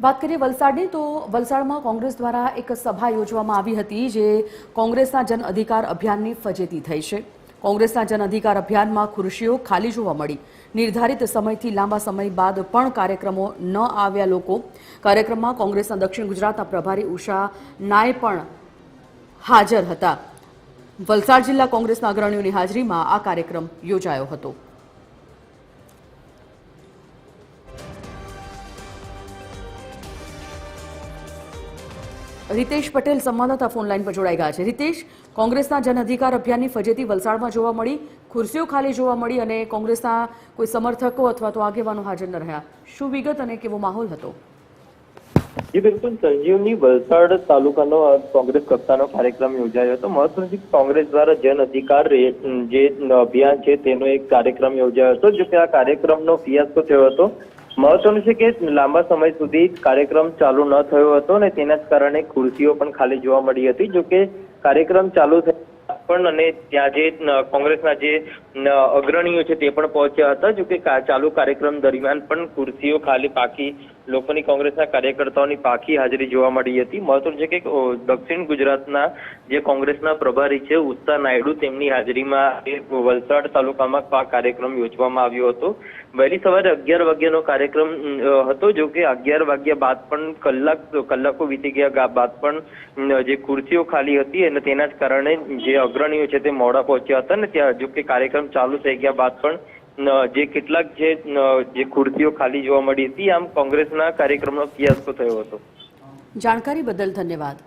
વાત કરીએ વલસાડની, તો વલસાડમાં કોંગ્રેસ દ્વારા એક સભા યોજવામાં આવી હતી જે કોંગ્રેસના જન અધિકાર અભિયાનની ફજેતી થઈ છે. કોંગ્રેસના જન અધિકાર અભિયાનમાં ખુરશીઓ ખાલી જોવા મળી. નિર્ધારિત સમયથી લાંબા સમય બાદ પણ કાર્યક્રમો ન આવ્યા લોકો. કાર્યક્રમમાં કોંગ્રેસના દક્ષિણ ગુજરાતના પ્રભારી ઉષા નાય પણ હાજર હતા. વલસાડ જિલ્લા કોંગ્રેસના અગ્રણીઓની હાજરીમાં આ કાર્યક્રમ યોજાયો હતો. રીતેશ પટેલ સંવાદદાતા ફોન લાઈન પર જોડાઈ ગયા છે. રીતેશ, કોંગ્રેસના જન અધિકાર અભિયાનની ફજેતી વલસાડમાં જોવા મળી, ખુરશીઓ ખાલી જોવા મળી અને કોંગ્રેસના કોઈ સમર્થકો અથવા તો આગેવાનો હાજર ન રહ્યા. શું વિગત અને કેવો માહોલ હતો? જી, બિલકુલ. સંજીવની વલસાડ તાલુકાનો કોંગ્રેસ કક્ષાનો કાર્યક્રમ યોજાયો હતો. મહત્વનું કોંગ્રેસ દ્વારા જન અધિકાર જે અભિયાન છે તેનો એક કાર્યક્રમ યોજાયો હતો, જો કે આ કાર્યક્રમનો ફિયાસ્કો થયો હતો. મહત્વનું છે કે લાંબા સમય સુધી કાર્યક્રમ ચાલુ ન થયો હતો અને તેના જ કારણે ખુરશીઓ પણ ખાલી જોવા મળી હતી. જો કે કાર્યક્રમ ચાલુ પણ અને ત્યાં જે કોંગ્રેસના જે અગ્રણીઓ છે તે પણ પહોંચ્યા હતા, જો કે ચાલુ કાર્યક્રમ દરમિયાન પણ ખુરશીઓ ખાલી પાકી, લોકોની કોંગ્રેસના કાર્યકર્તાઓની પાકી હાજરી જોવા મળી હતી. મહત્વનું છે કે દક્ષિણ ગુજરાતના જે કોંગ્રેસના પ્રભારી છે ઉષા નાયડુ, તેમની હાજરીમાં વલસાડ તાલુકામાં કાર્યક્રમ યોજવામાં આવ્યો હતો. વહેલી સવારે અગિયાર વાગ્યાનો કાર્યક્રમ હતો, જો કે અગિયાર વાગ્યા બાદ પણ કલાક, કલાકો વીતી ગયા બાદ પણ જે ખુરશીઓ ખાલી હતી, અને તેના જ કારણે જે અગ્રણીઓ છે તે મોડા પહોંચ્યા હતા ને ત્યાં જો કે કાર્યક્રમ ચાલુ થઈ ગયા બાદ પણ જે કેટલાક જે જે ખુરશીઓ ખાલી જોવા મળી હતી, આમ કોંગ્રેસના કાર્યક્રમનો ફિયાસ્કો થયો હતો. જાણકારી બદલ ધન્યવાદ.